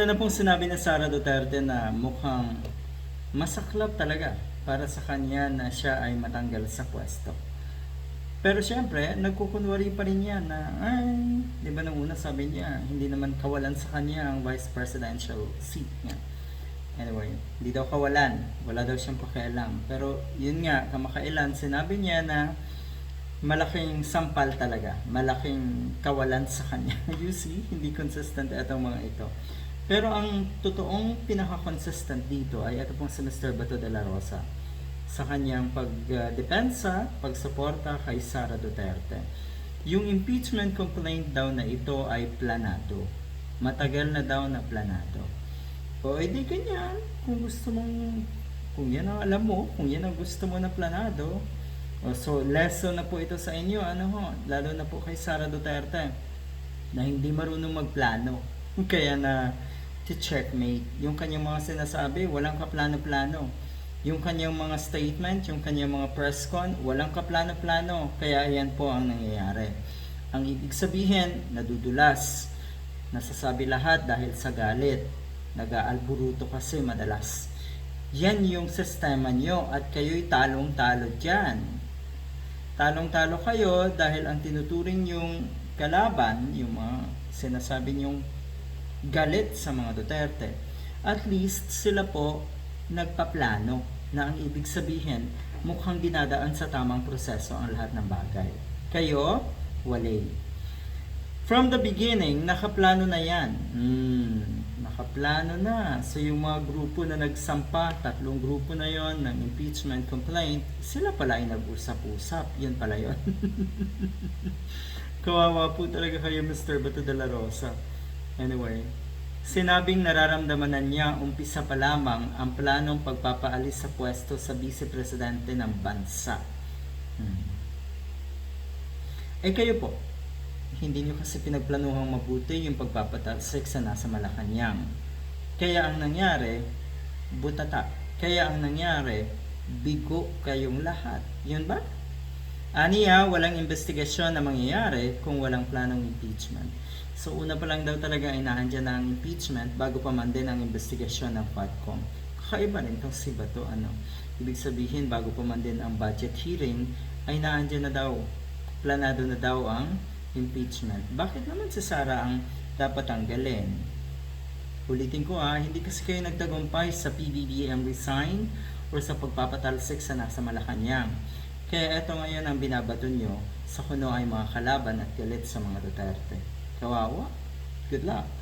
Una na pong sinabi ni Sara Duterte na mukhang masaklap talaga para sa kanya na siya ay matanggal sa pwesto. Pero siyempre, nagkukunwari pa rin yan na, ay, di ba nung una sabi niya, hindi naman kawalan sa kanya ang vice presidential seat niya. Anyway, hindi daw kawalan, wala daw siyang pakialam. Pero yun nga, kamakailan, sinabi niya na malaking sampal talaga, malaking kawalan sa kanya. you see, hindi consistent itong mga ito. Pero ang totoong pinaka-consistent dito ay ito pong si Mr. Bato de la Rosa sa kanyang pagdepensa, pagsuporta kay Sara Duterte. Yung impeachment complaint daw na ito ay planado. Matagal na daw na planado. O edi ganyan, kung gusto mong, kung yan ang alam mo, kung yan ang gusto mo na planado, o, so lesson na po ito sa inyo, ano ho, lalo na po kay Sara Duterte, na hindi marunong magplano. Kaya na, checkmate yung kanyang mga sinasabi, walang kaplano-plano yung kanyang mga statement, yung kanyang mga press con, walang kaplano-plano. Kaya yan po ang nangyayari. Ang ibig sabihin, nadudulas. Nasasabi lahat dahil sa galit. Nag-aalburuto kasi madalas. Yan yung sistema nyo at kayo'y talong-talo dyan. Talong-talo kayo dahil ang tinuturing yung kalaban, yung mga sinasabi nyong galit sa mga Duterte. At least sila po nagpaplano na ang ibig sabihin mukhang dinadaan sa tamang proseso ang lahat ng bagay. Kayo, walay. From the beginning, nakaplano na yan. Hmm, nakaplano na. So yung mga grupo na nagsampa, tatlong grupo na yon ng impeachment complaint, sila pala ay nag-usap-usap. Yun pala yon. Kawawa po talaga kayo, Mr. Bato de la Rosa. Anyway, sinabing nararamdaman na niya umpisa pa lamang ang planong pagpapaalis sa pwesto sa vice-presidente ng bansa. Hmm. Eh kayo po, hindi nyo kasi pinagplanuhang mabuti yung pagpapatalsik sa nasa Malacanang. Kaya ang nangyari, butata. Kaya ang nangyari, bigo kayong lahat. Yun ba? Aniya, walang investigasyon na mangyayari kung walang planong impeachment. So una pa lang daw talaga ay naandyan na ang impeachment bago pa man din ang investigasyon ng FATCOM. Kakaiba rin itong si Bato. Ano? Ibig sabihin, bago pa man din ang budget hearing, ay naandyan na daw, planado na daw ang impeachment. Bakit naman si Sara ang dapat tanggalin? Ulitin ko ah, hindi kasi kayo nagtagumpay sa PBBM resign or sa pagpapatalsik sa nasa Malacanang. Kaya ito ngayon ang binabato nyo sa kuno ay mga kalaban at galit sa mga Duterte. Kawawa. Good luck.